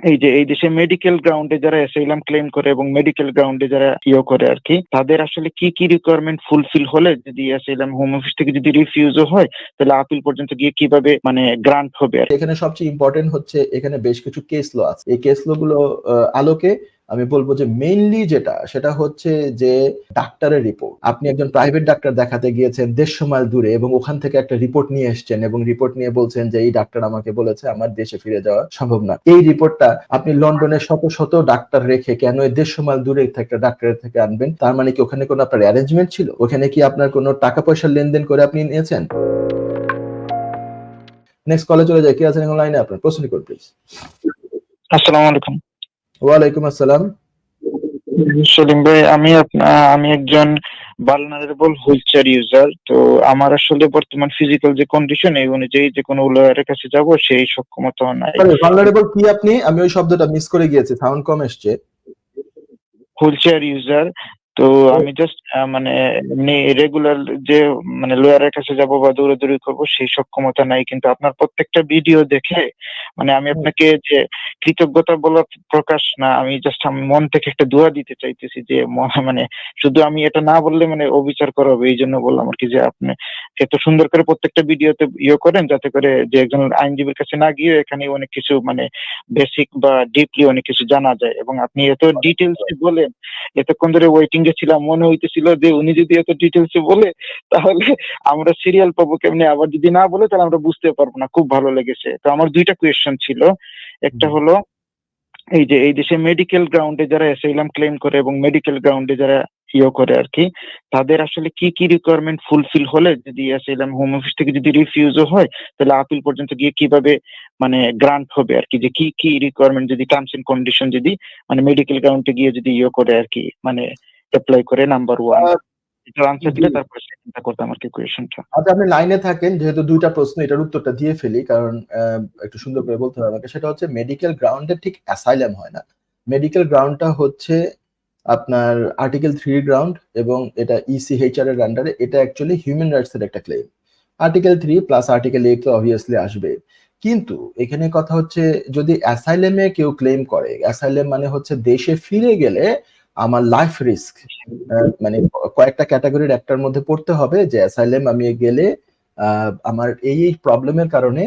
এই যে, এই দেশে মেডিকেল গ্রাউন্ডে যারা অ্যাসাইলাম ক্লেম করে এবং মেডিকেল গ্রাউন্ডে যারা ইয়ে করে আর কি তাদের আসলে কি কি রিকোয়ারমেন্ট ফুলফিল হলে যদি অ্যাসাইলাম হোম অফিস থেকে যদি রিফিউজও হয়, তাহলে আপিল পর্যন্ত গিয়ে কীভাবে মানে গ্রান্ট হবে এখানে সবচেয়ে ইম্পর্টেন্ট হচ্ছে এখানে বেশ কিছু কেস ল আছে। এই কেস ল গুলো আলোকে আমি বলব যে মেইনলি যেটা, সেটা হচ্ছে যে ডাক্তারের রিপোর্ট আপনি একজন প্রাইভেট ডাক্তার দেখাতে গিয়েছেন দেড়শো মাইল দূরে এবং ওখান থেকে একটা রিপোর্ট নিয়ে এসেছেন এবং রিপোর্ট নিয়ে বলছেন যে এই ডাক্তার আমাকে বলেছে আমার দেশে ফিরে যাওয়া সম্ভব না। এই রিপোর্টটা আপনি লন্ডনের শত শত ডাক্তার রেখে কেন এই দেড়শো মাইল দূরে একটা ডাক্তারের থেকে আনবেন? তার মানে কি ওখানে কোনো আপনার অ্যারেঞ্জমেন্ট ছিল? ওখানে কি আপনার কোনো টাকা পয়সা লেনদেন করে আপনি নিয়েছেন? নেক্সট কলে চলে যায় কি আছেন এখন লাইনে আপনার প্রশ্ন করুন প্লিজ আসসালামু আলাইকুম। ওয়ালাইকুম আসসালাম। সেলিম ভাই আমি আমি একজন ভালনারেবল হুইলচেয়ার ইউজার তো আমার আসলে বর্তমান ফিজিক্যাল যে কন্ডিশন এই অনুযায়ী যে কোনো লয়ারের কাছে যাব সেই সক্ষমতা নাই। ভালনারেবল কি আপনি? আমি ওই শব্দটা মিস করে গিয়েছি সাউন্ড কম এসছে। হুইলচেয়ার ইউজার তো আমি জাস্ট মানে এমনি রেগুলার যে মানে লয়ারের কাছে যাব বা দৌড়াদৌড়ি করব সেই সক্ষমতা নাই। কিন্তু আপনার প্রত্যেকটা ভিডিও দেখে মানে আমি আপনাকে যে কৃতজ্ঞতা বলার প্রকাশ না, আমি জাস্ট মন থেকে একটা দোয়া দিতে চাইতেছি যে মানে শুধু আমি এটা না বললে মানে অবিচার করা হবে এই জন্য বললাম আর কি যে, আপনি এত সুন্দর করে প্রত্যেকটা ভিডিওতে ইয়ে করেন যাতে করে যে একজন আইনজীবীর কাছে না গিয়ে এখানে অনেক কিছু মানে বেসিক বা ডিপলি অনেক কিছু জানা যায়। এবং আপনি এত ডিটেলস বলেন, এতক্ষণ ধরে ওয়েটিং এ ছিলাম মনে হইতেছিল যে উনি যদি এত ডিটেলস বলে তাহলে আমরা সিরিয়াল পাবো কেমনি? আবার যদি না বলে তাহলে আমরা বুঝতে পারব না। খুব ভালো লেগেছে। তো আমার দুইটা কোয়েশ্চেন ছিল। একটা হলো এই যে এই দেশে মেডিকেল গ্রাউন্ডে যারা অ্যাসাইলাম ক্লেম করে এবং মেডিকেল গ্রাউন্ডে যারা ইয়ে করে আর কি তাদের আসলে কি কি রিকোয়ারমেন্ট ফুলফিল হলে যদি অ্যাসাইলাম হোম অফিস থেকে যদি রিফিউজও হয় তাহলে আপিল পর্যন্ত গিয়ে কীভাবে মানে গ্রান্ট হবে আর কি যে কি কি রিকোয়ারমেন্ট যদি টার্মস এন্ড কন্ডিশন যদি মানে মেডিকেল গ্রাউন্ডে গিয়ে যদি ইয়ে করে আর কি মানে অ্যাপ্লাই করে নাম্বার ওয়ান আহ, আনসার দিলে তারপরে চিন্তা করতাম আর কি কোয়েশনটা আচ্ছা আপনি লাইনে থাকেন যেহেতু দুইটা প্রশ্ন এটার উত্তরটা দিয়ে ফেলি কারণ একটু সুন্দর করে বলতে হবে আমাকে। সেটা হচ্ছে মেডিকেল গ্রাউন্ডে ঠিক অ্যাসাইলাম হয় না। মেডিকেল গ্রাউন্ডটা হচ্ছে আপনার আর্টিকেল থ্রি গ্রাউন্ড এবং এটা E ইসিএইচআর এর আন্ডারে এটা অ্যাকচুয়ালি হিউম্যান রাইটস এর একটা claim article three plus article eight তো অবভিয়াসলি আসবে। কিন্তু এখানে কথা হচ্ছে যদি অ্যাসাইলেমে কেউ ক্লেম করে অ্যাসাইলেম মানে হচ্ছে দেশে ফিরে গেলে আমার লাইফ রিস্ক মানে কয়েকটা ক্যাটাগরির একটার মধ্যে পড়তে হবে যে অ্যাসাইলেম আমি গেলে আমার এই এই প্রবলেমের কারণে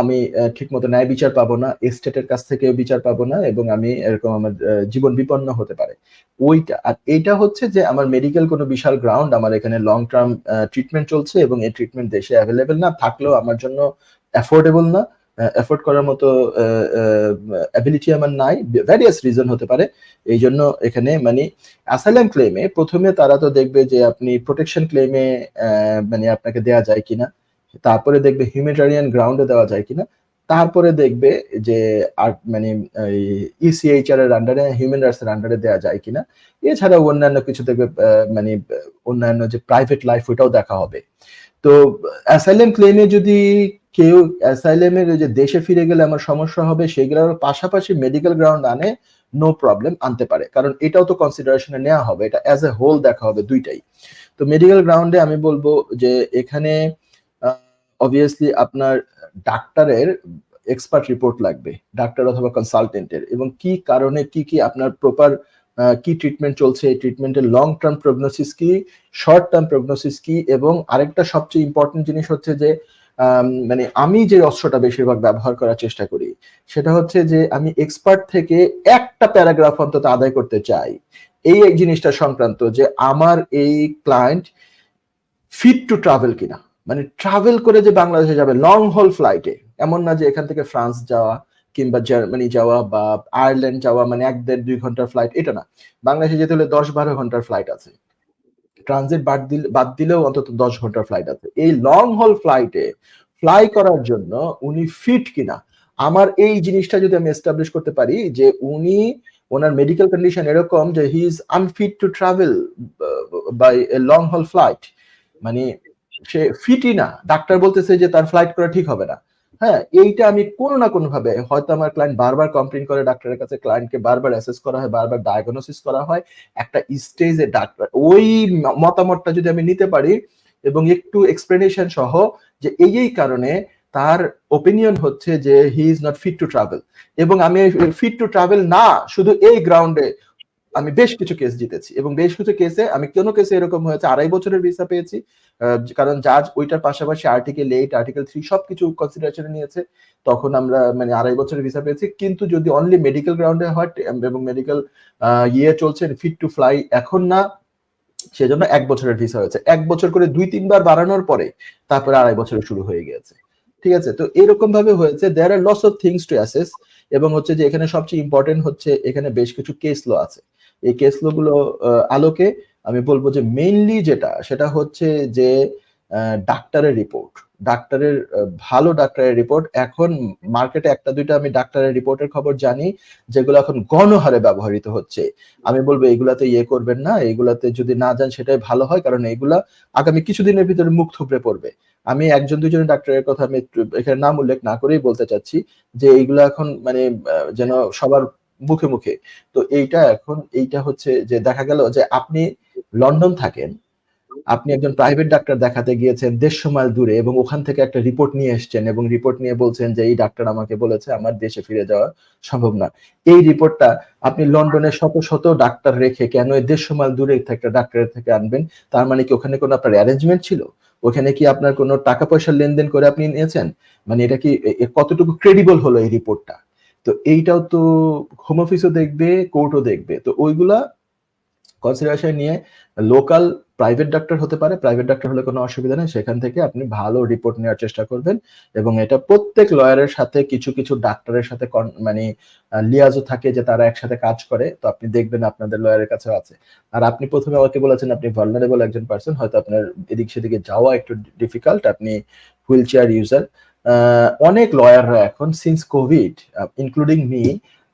আমি ঠিক মতো ন্যায় বিচার পাবো না এস্টেটের কাছ থেকে বিচার পাবো না এবং আমি এরকম আমার জীবন বিপন্ন হতে পারে। ওইটা, আর এইটা হচ্ছে যে আমার মেডিকেল কোনো বিশাল গ্রাউন্ড আমার এখানে লং টার্ম ট্রিটমেন্ট চলছে এবং এই ট্রিটমেন্ট দেশে অ্যাভেলেবেল না, থাকলেও আমার জন্য অ্যাফোর্ডেবল না। অ্যাফোর্ড করার মতো অ্যাবিলিটি আমার নাই। ভ্যারিয়াস রিজন হতে পারে। এই জন্য এখানে মানে অ্যাসাইলাম ক্লেমে প্রথমে তারা তো দেখবে যে আপনি প্রোটেকশন ক্লেমে মানে আপনাকে দেওয়া যায় কিনা। তারপরে দেখবে হিউম্যানিটারিয়ান গ্রাউন্ডে দেওয়া যায় কিনা। তারপরে দেখবে যে আর মানে ইসিএইচআর এর আন্ডারে হিউম্যান রাইটস এর আন্ডারে দেওয়া যায় কিনা। এছাড়া অন্যান্য কিছু দেখবে মানে অন্যান্য যে প্রাইভেট লাইফ ওটাও দেখা হবে। তো অ্যাসাইলেম ক্লেমে যদি কেউ অ্যাসাইলেমের যে দেশে ফিরে গেলে আমার সমস্যা হবে সেগুলোর পাশাপাশি মেডিকেল গ্রাউন্ড আনে নো প্রবলেম আনতে পারে। কারণ এটাও তো কনসিডারেশনে নেওয়া হবে, এটা অ্যাজ এ হোল দেখা হবে দুইটাই। তো মেডিকেল গ্রাউন্ডে আমি বলব যে এখানে অবভিয়াসলি আপনার ডাক্তারের এক্সপার্ট রিপোর্ট লাগবে, ডাক্তার অথবা কনসালটেন্টের এবং কি কারণে কি কি আপনার প্রপার কি ট্রিটমেন্ট চলছে, এই ট্রিটমেন্টের লং টার্ম প্রগনোসিস কি শর্ট টার্ম প্রগনোসিস কি, এবং আরেকটা সবচেয়ে ইম্পর্টেন্ট জিনিস হচ্ছে যে মানে আমি যে অস্ত্রটা বেশিরভাগ ব্যবহার করার চেষ্টা করি, সেটা হচ্ছে যে আমি এক্সপার্ট থেকে একটা প্যারাগ্রাফ অন্তত আদায় করতে চাই। এই এক জিনিসটা সংক্রান্ত যে আমার এই ক্লায়েন্ট ফিট টু ট্রাভেল কিনা। মানে ট্রাভেল করে যে বাংলাদেশে যাবে লং হল ফ্লাইটে এমন না যে এখান থেকে ফ্রান্স যাওয়া কিংবা জার্মানি যাওয়া বা আয়ারল্যান্ড যাওয়া মানে এক দেড় দুই ঘণ্টার ফ্লাইট এটা না। বাংলাদেশে যেতে হলে দশ বারো ঘণ্টার ফ্লাইট আছে। ট্রানজিট বাদ দিলে, বাদ দিলেও অন্তত দশ ঘণ্টার ফ্লাইট আছে। এই লং হল ফ্লাইটে ফ্লাই করার জন্য উনি ফিট কিনা? আমার এই জিনিসটা যদি আমি এস্টাবলিশ করতে পারি যে উনি ওনার মেডিকেল কন্ডিশন এরকম যে he is unfit to travel by a long haul flight মানে সে ফিটই না। ডাক্তার বলতেছে যে তার ফ্লাইট করা ঠিক হবে না। হ্যাঁ এইটা আমি কোনো না কোনো ভাবে হয়তো আমার ক্লায়েন্ট বারবার কমপ্লেন করে ডাক্তারের কাছে ক্লায়েন্টকে বারবার অ্যাসেস করা হয়, বারবার ডায়াগনোসিস করা হয়, একটা স্টেজে ডাক্তার ওই মতামতটা যদি আমি নিতে পারি এবং একটু এক্সপ্লেনেশন সহ যে এই এই কারণে তার ওপিনিয়ন হচ্ছে যে he is not fit to travel এবং আমি ফিট টু ট্রাভেল না, শুধু এই গ্রাউন্ডে আমি বেশ কিছু কেস জিতেছি এবং বেশ কিছু কেসে আমি কোন কেসে এরকম হয়েছে? আড়াই বছরের ভিসা পেয়েছি কারণ জাজ ওইটার পাশাপাশি আর্টিকেল এইট আর্টিকেল থ্রি সবকিছু কনসিডারেশনে নিয়েছে। তখন আমরা মানে আড়াই বছরের ভিসা পেয়েছি, কিন্তু যদি অনলি মেডিকেল গ্রাউন্ডে হয়, এবং মেডিকেল ইয়ে চলছে ফিট টু ফ্লাই এখন না, সেজন্য এক বছরের ভিসা হয়েছে। এক বছর করে দুই, তিনবার বাড়ানোর পরে তারপরে আড়াই বছরে শুরু হয়ে গেছে ঠিক আছে? তো এরকম ভাবে হয়েছে। There are lots of things to assess এবং হচ্ছে যে এখানে সবচেয়ে ইম্পর্টেন্ট হচ্ছে এখানে বেশ কিছু কেস ল আছে। এই কেস ল গুলো আহ, আলোকে আমি বলব যে মেইনলি যেটা সেটা হচ্ছে যে ডাক্তারের রিপোর্ট ডাক্তারের ভালো ডাক্তারের রিপোর্ট এখন মার্কেটে একটা দুইটা আমি ডাক্তারের রিপোর্টের খবর জানি যেগুলো এখন গণহারে ব্যবহৃত হচ্ছে। আমি বলব এগুলাতে ইয়ে করবেন না এগুলাতে যদি না যান সেটাই ভালো হয় কারণ এগুলা আগামী কিছুদিনের ভিতরে মুখ থুবড়ে পড়বে। আমি একজন দুজন ডাক্তারের কথা আমি এখানে নাম উল্লেখ না করেই বলতে চাচ্ছি যে এইগুলা এখন মানে যেন সবার মুখে মুখে। তো এইটা এখন, এইটা হচ্ছে যে দেখা গেল যে আপনি লন্ডন থাকেন, আপনি একজন প্রাইভেট ডাক্তার দেখাতে গিয়েছেন দেড়শো মাইল দূরে এবং ওখান থেকে একটা রিপোর্ট নিয়ে এসেছেন এবং রিপোর্ট নিয়ে বলছেন যে এই ডাক্তার আমাকে বলেছে আমার দেশে ফিরে যাওয়া সম্ভব না। এই রিপোর্টটা আপনি লন্ডনে শত শত ডাক্তার রেখে কেন এই দেড়শো মাইল দূরে একটা ডাক্তারের থেকে আনবেন? তার মানে কি ওখানে কোনো আপনার অ্যারেঞ্জমেন্ট ছিল? ওখানে কি আপনার কোনো টাকা পয়সা লেনদেন করে আপনি নিয়েছেন? মানে এটা কি কতটুকু ক্রেডিবল হলো এই রিপোর্টটা তো এইটাও তো হোম অফিসও দেখবে কোর্টও দেখবে। তো ওইগুলা কনসিডারেশন নিয়ে লোকাল প্রাইভেট ডাক্তার হতে পারে। প্রাইভেট ডাক্তার হলে কোনো অসুবিধা নেই। সেখান থেকে আপনি ভালো রিপোর্ট নেওয়ার চেষ্টা করবেন এবং এটা প্রত্যেক লয়ারের সাথে কিছু কিছু ডাক্তারের সাথে মানে লিয়াজও থাকে যে তারা একসাথে কাজ করে। তো আপনি দেখবেন আপনাদের লয়ারের কাছেও আছে। আর আপনি প্রথমে আমাকে বলেছেন আপনি ভালনারেবল একজন পার্সন হয়তো আপনার এদিক সেদিকে যাওয়া একটু ডিফিকাল্ট আপনি হুইল চেয়ার ইউজার অনেক লয়াররা এখন সিন্স কোভিড ইনক্লুডিং মি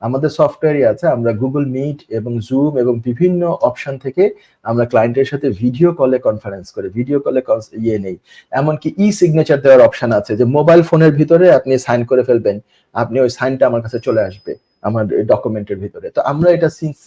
আমাদের সফটওয়্যারই আছে, আমরা গুগল মিট এবং জুম এবং বিভিন্ন অপশন থেকে আমরা ক্লায়েন্টের সাথে ভিডিও কলে কনফারেন্স করে ভিডিও কলে ইয়ে নেই। এমনকি ই সিগনেচার দেওয়ার অপশন আছে যে মোবাইল ফোনের ভিতরে আপনি সাইন করে ফেলবেন, আপনি ওই সাইনটা আমার কাছে চলে আসবে, আমার ডকুমেন্টের ভিতরে। তো আমরা এটা সিন্স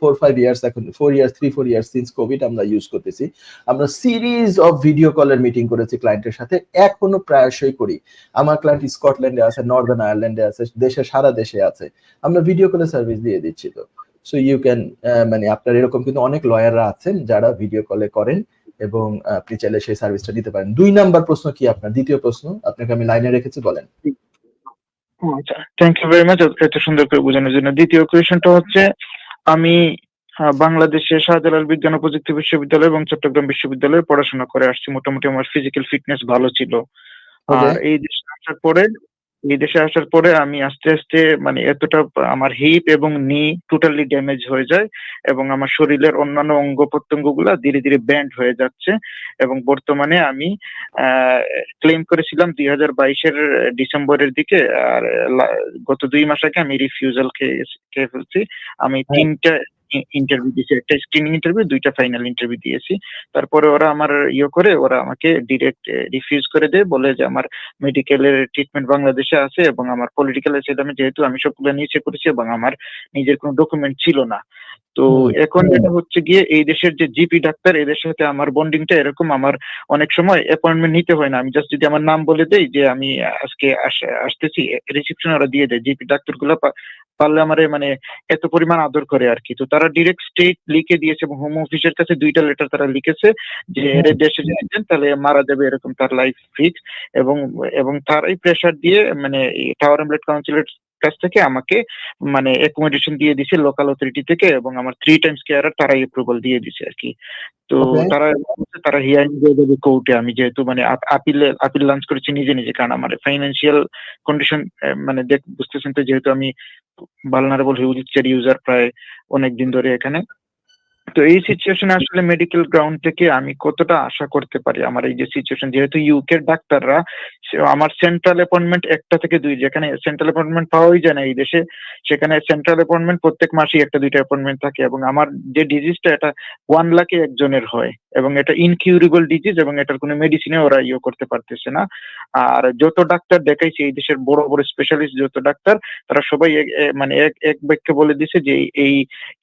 ফোর ফাইভ ইয়ার্স এখন four years three four years since covid আমরা ইউজ করতেছি। আমরা সিরিজ অফ ভিডিও কলের মিটিং করেছি ক্লায়েন্টের সাথে, এখনও প্রায়শই করি। আমার ক্লায়েন্ট স্কটল্যান্ডে আছে নর্দার্ন আয়ারল্যান্ডে আছে, দেশে, সারা দেশে আছে। আমরা ভিডিও কলে সার্ভিস দিয়ে দিচ্ছি তো। সো ইউ ক্যান মানে আপনার এরকম কিন্তু অনেক লয়াররা আছেন যারা ভিডিও কলে করেন এবং আপনি চাইলে সেই সার্ভিসটা দিতে পারেন। দুই নাম্বার প্রশ্ন কি আপনার? দ্বিতীয় প্রশ্ন, আপনাকে আমি লাইনে রেখেছি, বলেন। আচ্ছা থ্যাংক ইউ ভেরি মাচ এত সুন্দর করে বোঝানোর জন্য। দ্বিতীয় কোয়েশনটা হচ্ছে আমি বাংলাদেশে শাহজালাল বিজ্ঞান ও প্রযুক্তি বিশ্ববিদ্যালয় এবং চট্টগ্রাম বিশ্ববিদ্যালয়ে পড়াশোনা করে আসছি। মোটামুটি আমার ফিজিক্যাল ফিটনেস ভালো ছিল। আর এই দেশে আসার পরে এই দেশে আসার পরে আমি আস্তে আস্তে মানে এতটা আমার হিপ এবং নি টোটালি ড্যামেজ হয়ে যায় এবং আমার শরীরের অন্যান্য অঙ্গ প্রত্যঙ্গগুলা ধীরে ধীরে ব্যান্ড হয়ে যাচ্ছে এবং বর্তমানে আমি ক্লেম করেছিলাম দুই হাজার বাইশের ডিসেম্বরের দিকে আর গত দুই মাস আগে আমি রিফিউজাল খেয়ে খেয়ে ফেলছি আমি হ্যাঁ। তিনটা ইন্টারভিউ দিয়েছি একটা স্ক্রিনিং ইন্টারভিউ দুইটা ফাইনাল ইন্টারভিউ দিয়েছি। তারপরে ওরা আমার ইয়ে করে ওরা আমাকে ডিরেক্ট রিফিউজ করে দেয় বলে যে আমার মেডিকেলের ট্রিটমেন্ট বাংলাদেশে আছে এবং আমার পলিটিক্যাল অ্যাসাইলামে যেহেতু আমি সবগুলো নিচে করেছি এবং আমার নিজের কোনো ডকুমেন্ট ছিল না। তো এখন যেটা হচ্ছে গিয়ে এই দেশের যে জিপি ডাক্তার এদের সাথে আমার বন্ডিংটা এরকম আমার অনেক সময় অ্যাপয়েন্টমেন্ট নিতে হয় না। আমি জাস্ট যদি আমার নাম বলে দেই যে আমি আজকে আস- আসতেছি রিসেপশন ওরা দিয়ে দেয় জিপি ডাক্তারগুলো পা- পারলে আমারে মানে এত পরিমাণ আদর করে আর কি তো তারা ডিরেক্ট স্টেট লিখে দিয়েছে এবং হোম অফিসের কাছে দুইটা লেটার তারা লিখেছে যে এরে দেশে যাচ্ছেন তাহলে মারা যাবে এরকম তার লাইফ ফিক্স এবং এবং তারাই প্রেশার দিয়ে মানে টাওয়ার এমলেট কাউন্সিলের কাছ থেকে আমাকে মানে অ্যাকোমোডেশন দিয়ে দিছে লোকাল অথরিটি থেকে এবং আমার থ্রি টাইমস কেয়ার তারাই অ্যাপ্রুভাল দিয়ে দিছে আর কি তো তারা তারা হিয়ারিং দিয়ে দেবে কোর্টে আমি যেহেতু মানে আপিল আপিল লঞ্চ করেছি নিজে নিজে কারণ আমার ফাইন্যান্সিয়াল কন্ডিশন মানে দেখ বুঝতেছেন তো যেহেতু আমি ভালনারেবল হিউজ ইউজার প্রায় অনেক দিন ধরে এখানে। তো এই সিচুয়েশনে আসলে মেডিকেল গ্রাউন্ড থেকে আমি কতটা আশা করতে পারি? আমার এই যে সিচুয়েশন যেহেতু ইউকে ডাক্তাররা আমার সেন্ট্রাল অ্যাপয়েন্টমেন্ট একটা থেকে দুই, যেখানে সেন্ট্রাল অ্যাপয়েন্টমেন্ট পাওয়াই যায় না এই দেশে, সেখানে সেন্ট্রাল অ্যাপয়েন্টমেন্ট প্রত্যেক মাসেই একটা দুইটা অ্যাপয়েন্টমেন্ট থাকে এবং আমার যে ডিজিজটা এটা ওয়ান লাখে একজনের হয় এবং এটা ইনকিউরেবল ডিজিজ এবং এটার কোনো মেডিসিনে ওরা ইয়ে করতে পারতেছে না। আর যত ডাক্তার দেখাইছে, এই দেশের বড় বড় স্পেশালিস্ট যত ডাক্তার, তারা সবাই মানে এক এক বাক্যে বলে দিছে যে এই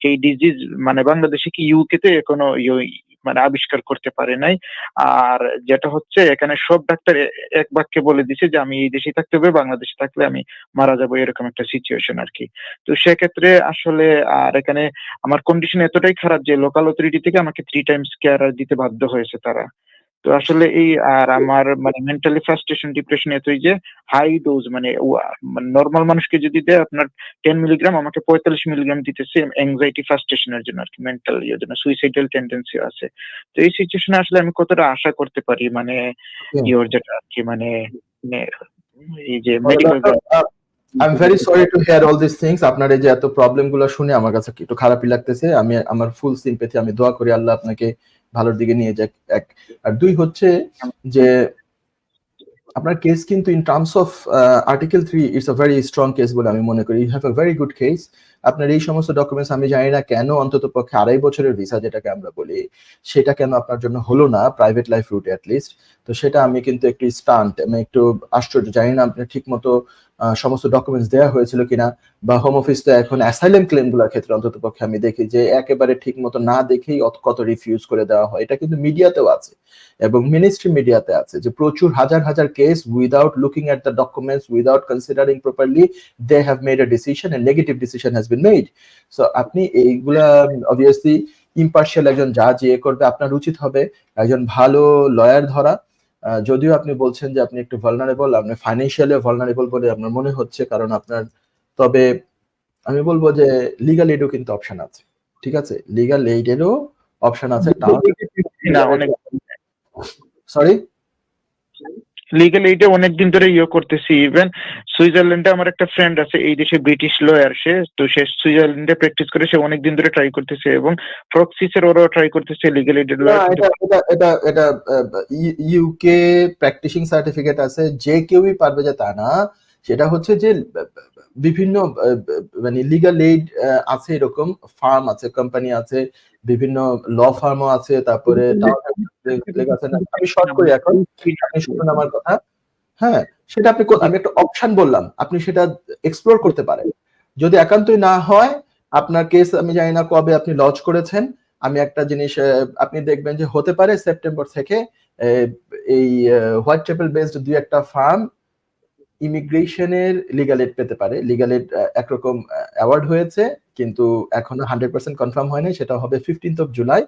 এই ডিজিজ মানে বাংলাদেশে কি ইউকে তে কোনো মানে আবিষ্কার করতে পারে নাই। আর যেটা হচ্ছে, এখানে সব ডাক্তার এক বাক্যে বলে দিছে যে, আমি এই দেশে থাকতে হবে, বাংলাদেশে থাকলে আমি মারা যাব, এরকম একটা সিচুয়েশন আর কি তো সেক্ষেত্রে আসলে, আর এখানে আমার কন্ডিশন এতটাই খারাপ যে লোকাল অথরিটি থেকে আমাকে থ্রি টাইমস কেয়ার দিতে বাধ্য হয়েছে তারা। তো আসলে এই আর আমার মানে মেন্টালি ফ্রাস্ট্রেশন ডিপ্রেশন এতই যে হাই ডোজ মানে নর্মাল মানুষকে যদি দেয় আপনার টেন মিলিগ্রাম আমাকে পঁয়তাল্লিশ মিলিগ্রাম দিতেছে এংজাইটি ফ্রাস্ট্রেশনের জন্য আর কি মেন্টাল ইয়ের জন্য সুইসাইডাল টেন্ডেন্সি আছে। তো এই সিচুয়েশনে আসলে আমি কতটা আশা করতে পারি? মানে ইয়োর যেটা আর কি মানে মানে এই যে medical I am very sorry to hear all this things আপনার এই যে এত প্রবলেমগুলো শুনে আমার কাছে একটু খারাপই লাগতেছে। আমি আমার ফুল সিম্পেথি আমি দোয়া করি আল্লাহ আপনাকে ভালোর দিকে নিয়ে যাক। এক, আর দুই হচ্ছে যে আপনার কেস কিন্তু in terms of article three it's a very strong case বলে আমি মনে করি। You have a very good case আপনার এই সমস্ত ডকুমেন্টস আমি জানি না কেন অন্তত পক্ষে আড়াই বছরের ভিসা যেটাকে আমরা বলি, সেটা কেন আপনার জন্য হলো না প্রাইভেট লাইফ রুটে অ্যাটলিস্ট তো সেটা আমি কিন্তু একটু স্টান্ট আমি একটু আশ্চর্য, জানি না আপনি ঠিক মতো সমস্ত ডকুমেন্টস দেওয়া হয়েছিল কিনা বা হোম অফিস তো এখন অ্যাসাইলেম ক্লেমগুলোর ক্ষেত্রে অন্তত পক্ষে আমি দেখি যে একেবারে ঠিক মতো না দেখেই কত রিফিউজ করে দেওয়া হয়। এটা কিন্তু মিডিয়াতেও আছে এবং মিনিস্ট্রি মিডিয়াতে আছে যে প্রচুর হাজার হাজার case without looking at the documents without considering properly they have made a decision and negative decision has been made so আপনি এইগুলা অবভিয়াসলি ইম্পার্শিয়াল একজন জাজ ইয়ে করবে, আপনার উচিত হবে একজন ভালো লয়ার ধরা। যদিও আপনি বলছেন যে আপনি একটু ভালনারেবল আপনি ফাইন্যান্সিয়ালি ভালনারেবল বলে আপনার মনে হচ্ছে কারণ আপনার তবে আমি বলব যে লিগাল এডও কিন্তু অপশন আছে ঠিক আছে? লিগাল এইডেরও অপশন আছে সরি লিগেল এইটা অনেকদিন ধরে ইয়ে করতেছি ইভেন সুইজারল্যান্ডে আমার একটা ফ্রেন্ড আছে এই দেশে ব্রিটিশ লয়ার সে তো সে সুইজারল্যান্ডে প্র্যাকটিস করে সে অনেকদিন ধরে ট্রাই করতেছে এবং ফ্রক্সিসের ওরাও ট্রাই করতেছে লিগেল এইডের এটা এটা এটা ইউকে প্র্যাকটিসিং সার্টিফিকেট আছে যে কেউই পারবে যে তা না সেটা হচ্ছে যে বিভিন্ন মানে লিগাল এইড আছে এরকম ফার্ম আছে কোম্পানি আছে বিভিন্ন ল ফার্মও আছে তারপরে আমি শর্ট করি এখন আপনি শুনুন আমার কথা। হ্যাঁ সেটা আপনি আমি একটা অপশন বললাম আপনি সেটা এক্সপ্লোর করতে পারেন। যদি একান্তই না হয় আপনার কেস আমি জানি না কবে আপনি লঞ্চ করেছেন আমি একটা জিনিস আপনি দেখবেন যে হতে পারে সেপ্টেম্বর থেকে এই হোয়াইট টেপল বেসড দুই একটা ফার্ম ইমিগ্রেশনের লিগাল এড পেতে পারে। লিগাল এড একরকম অ্যাওয়ার্ড হয়েছে। কিন্তু এখনও হান্ড্রেড পার্সেন্ট কনফার্ম হয়নি, সেটা হবে ফিফটিন্থ অফ জুলাই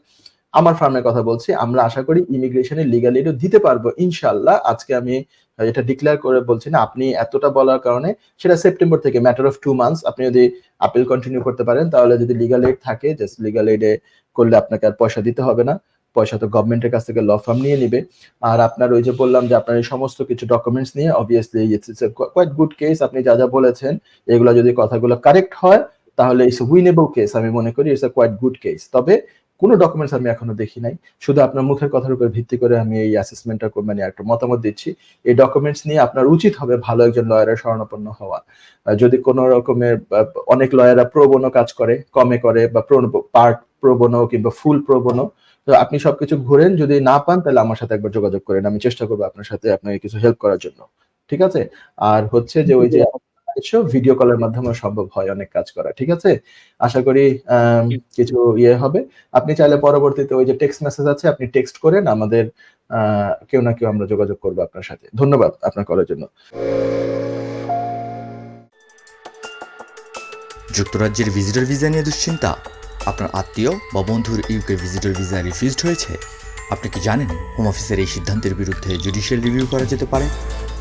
আমার ফার্মের কথা বলছি, আমরা আশা করি ইমিগ্রেশনের লিগাল এডও দিতে পারব ইনশাল্লাহ আজকে আমি এটা ডিক্লেয়ার করে বলছি না, আপনি এতটা বলার কারণে, সেটা সেপ্টেম্বর থেকে ম্যাটার অফ টু মান্থস আপনি যদি আপিল কন্টিনিউ করতে পারেন, তাহলে যদি লিগাল এড থাকে জাস্ট লিগাল এডে করলে আপনাকে আর পয়সা দিতে হবে না। পয়সা তো গভর্নমেন্টের কাছ থেকে ল ফার্ম নিয়ে নিবে। আর আপনার ওই যে বললাম যে আপনার এই সমস্ত কিছু ডকুমেন্টস নিয়ে obviously it's quite good case আপনি যা যা বলেছেন, এগুলো যদি কথাগুলো কারেক্ট হয় তাহলে ইটস উইনেবল কেস আমি মনে করি it's a quite good case তবে কোনো ডকুমেন্টস আমি এখনও দেখি নাই। শুধু আপনার মুখের কথার উপর ভিত্তি করে আমি এই অ্যাসেসমেন্টটা মানে একটা মতামত দিচ্ছি। এই ডকুমেন্টস নিয়ে আপনার উচিত হবে ভালো একজন লয়ারের শরণাপন্ন হওয়া। যদি কোনো রকমের অনেক লয়াররা প্রবনো কাজ করে, কমে করে, বা পার্ট প্রবণ কিংবা ফুল প্রবণ তো আপনি সবকিছু ঘুরেন। যদি না পান, তাহলে আমার সাথে একবার যোগাযোগ করেন। আমি চেষ্টা করব আপনার সাথে আপনাকে কিছু হেল্প করার জন্য। ঠিক আছে? আর হচ্ছে যে ওই যে ভিডিও কলের মাধ্যমে সম্ভব হয় অনেক কাজ করা ঠিক আছে? আশা করি কিছু ইয়ে হবে। আপনি চাইলে পরবর্তীতে ওই যে টেক্সট মেসেজ আছে আপনি টেক্সট করেন আমাদের কেউ না কেউ আমরা যোগাযোগ করব আপনার সাথে। ধন্যবাদ আপনার কলের জন্য। যুক্তরাজ্যের ভিজিটর ভিসা নিয়ে দুশ্চিন্তা? আপনার আত্মীয় বা বন্ধুর ইউকে ভিজিটর ভিসা রিফিউজড হয়েছে? আপনি কি জানেন হোম অফিসের এই সিদ্ধান্তের বিরুদ্ধে জুডিশিয়াল রিভিউ করা যেতে পারে?